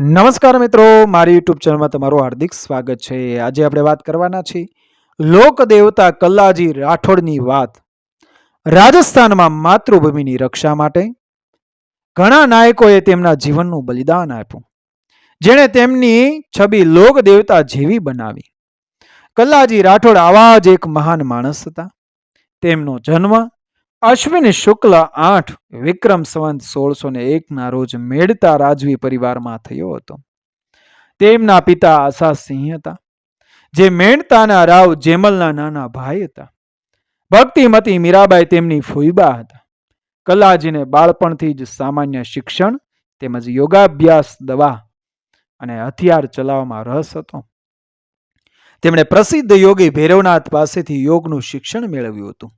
નમસ્કાર મિત્રો, મારી યુટ્યુબ ચેનલમાં તમારું હાર્દિક સ્વાગત છે. આજે આપણે વાત કરવાના છીએ લોકદેવતા કલ્લાજી રાઠોડની વાત. રાજસ્થાનમાં માતૃભૂમિની રક્ષા માટે ઘણા નાયકોએ તેમના જીવનનું બલિદાન આપ્યું. જેણે તેમની છબી લોકદેવતા જેવી બનાવી. કલ્લાજી રાઠોડ આવા જ એક મહાન માણસ હતા. તેમનો જન્મ અશ્વિન શુક્લ આઠ, વિક્રમ સંવંત સોળસો ને એકના રોજ મેળતા રાજવી પરિવારમાં થયો હતો. તેમના પિતા આશાસિંહ હતા, જે મેણતાના રાવ જેમલના નાના ભાઈ હતા. ભક્તિમતી મીરાબાઈ તેમની ફુઈબા હતા. કલાજીને બાળપણથી જ સામાન્ય શિક્ષણ તેમજ યોગાભ્યાસ, દવા અને હથિયાર ચલાવવામાં રસ હતો. તેમણે પ્રસિદ્ધ યોગી ભૈરવનાથ પાસેથી યોગનું શિક્ષણ મેળવ્યું હતું.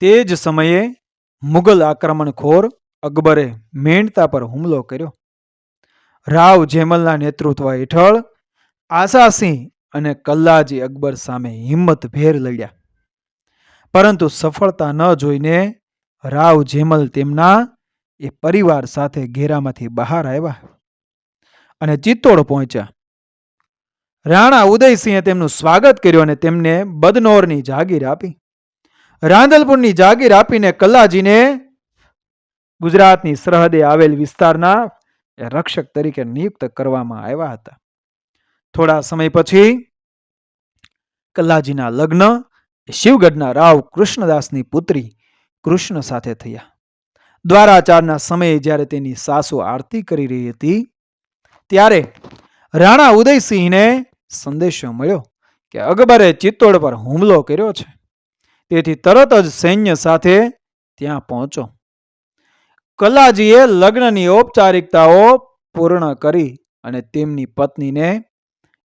તે જ સમયે મુગલ આક્રમણખોર અકબરે મેણતા પર હુમલો કર્યો. રાવ જેમલના નેતૃત્વ હેઠળ આશાસિંહ અને કલ્લાજી અકબર સામે હિંમતભેર લડ્યા. પરંતુ સફળતા ન જોઈને રાવ જેમલ તેમના એ પરિવાર સાથે ઘેરામાંથી બહાર આવ્યા અને ચિત્તોડ પહોંચ્યા. રાણા ઉદયસિંહે તેમનું સ્વાગત કર્યું અને તેમને બદનોરની જાગીર આપી. રાંદલપુરની જાગીર આપીને કલ્લાજીને ગુજરાતની સરહદે આવેલ વિસ્તારના રક્ષક તરીકે નિયુક્ત કરવામાં આવ્યા હતા. થોડા સમય પછી કલ્લાજીના લગ્ન શિવગઢના રાવ કૃષ્ણદાસની પુત્રી કૃષ્ણ સાથે થયા. દ્વારાચારના સમયે જ્યારે તેની સાસુ આરતી કરી રહી હતી, ત્યારે રાણા ઉદયસિંહને સંદેશો મળ્યો કે અકબરે ચિત્તોડ પર હુમલો કર્યો છે. તેથી તરત જ સૈન્ય સાથે ત્યાં પહોંચો. કલાજીએ લગ્નની ઔપચારિકતાઓ પૂર્ણ કરી અને તેમની પત્નીને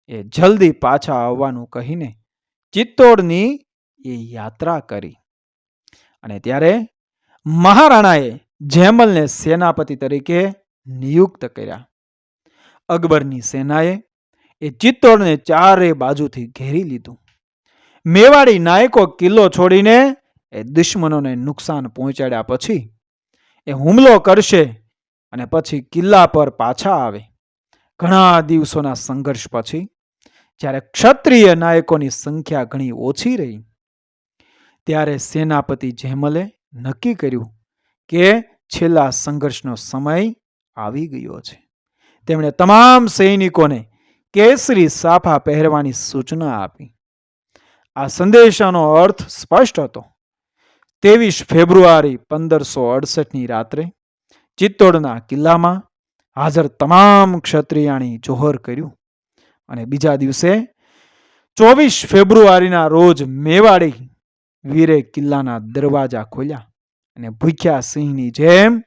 એ જલ્દી પાછા આવવાનું કહીને ચિત્તોડની એ યાત્રા કરી. અને ત્યારે મહારાણાએ જેમલને સેનાપતિ તરીકે નિયુક્ત કર્યા. અકબરની સેનાએ એ ચિત્તોડને ચારે બાજુથી ઘેરી લીધું. મેવાડી નાયકો કિલ્લો છોડીને એ દુશ્મનોને નુકસાન પહોંચાડ્યા પછી એ હુમલો કરશે અને પછી કિલ્લા પર પાછા આવે. ઘણા દિવસોના સંઘર્ષ પછી, જ્યારે ક્ષત્રિય નાયકોની સંખ્યા ઘણી ઓછી રહી, ત્યારે સેનાપતિ જેમલે નક્કી કર્યું કે છેલ્લા સંઘર્ષનો સમય આવી ગયો છે. તેમણે તમામ સૈનિકોને કેસરી સાફા પહેરવાની સૂચના આપી. આ સંદેશાનો અર્થ સ્પષ્ટ હતો. ત્રેવીસ ફેબ્રુઆરી પંદરસો અડસઠની રાત્રે ચિત્તોડના કિલ્લામાં હાજર તમામ ક્ષત્રિયાણી જોહર કર્યું અને બીજા દિવસે ચોવીસ ફેબ્રુઆરીના રોજ મેવાડી વીરે કિલ્લાના દરવાજા ખોલ્યા અને ભૂખ્યા સિંહની જેમ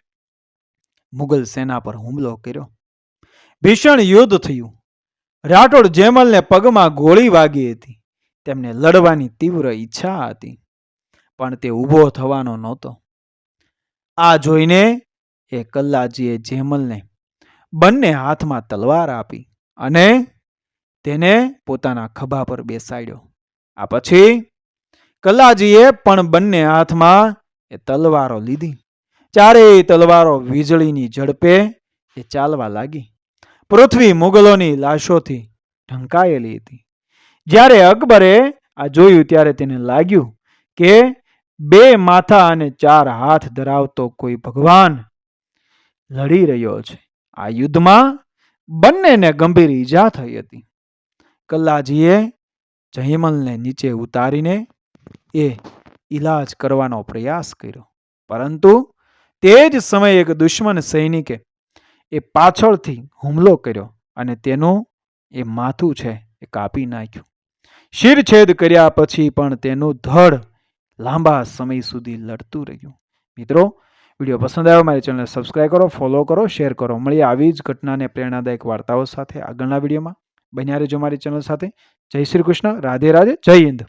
મુગલ સેના પર હુમલો કર્યો. ભીષણ યુદ્ધ થયું. રાઠોડ જેમલને પગમાં ગોળી વાગી હતી. તેમને લડવાની તીવ્ર ઈચ્છા હતી, પણ તે ઊભો થવાનો નહોતો. આ જોઈને એ કલ્લાજીએ જેમલને બંને હાથમાં તલવાર આપી અને તેને પોતાના ખભા પર બેસાડ્યો. આ પછી કલ્લાજીએ પણ બંને હાથમાં એ તલવારો લીધી. ચારેય તલવારો વીજળીની ઝડપે એ ચાલવા લાગી. પૃથ્વી મુગલોની લાશોથી ઢંકાયેલી હતી. જ્યારે અકબરે આ જોયું ત્યારે તેને લાગ્યું કે બે માથા અને ચાર હાથ ધરાવતો કોઈ ભગવાન લડી રહ્યો છે. આ યુદ્ધમાં બંનેને ગંભીર ઈજા થઈ હતી. કલ્લાજીએ જહીમલને નીચે ઉતારીને એ ઈલાજ કરવાનો પ્રયાસ કર્યો. પરંતુ તે જ સમયે એક દુશ્મન સૈનિકે એ પાછળથી હુમલો કર્યો અને તેનું એ માથું છે એ કાપી નાખ્યું. શિરછેદ કર્યા પછી પણ તેનું ધડ લાંબા સમય સુધી લડતું રહ્યું. મિત્રો, વીડિયો પસંદ આવ્યો મારી ચેનલને સબસ્ક્રાઈબ કરો ફોલો કરો શેર કરો. મળીએ આવી જ ઘટનાને પ્રેરણાદાયક વાર્તાઓ સાથે આગળના વિડીયોમાં. બન્યા રહેજો મારી ચેનલ સાથે. જય શ્રી કૃષ્ણ. રાધે રાધે. જય હિન્દ.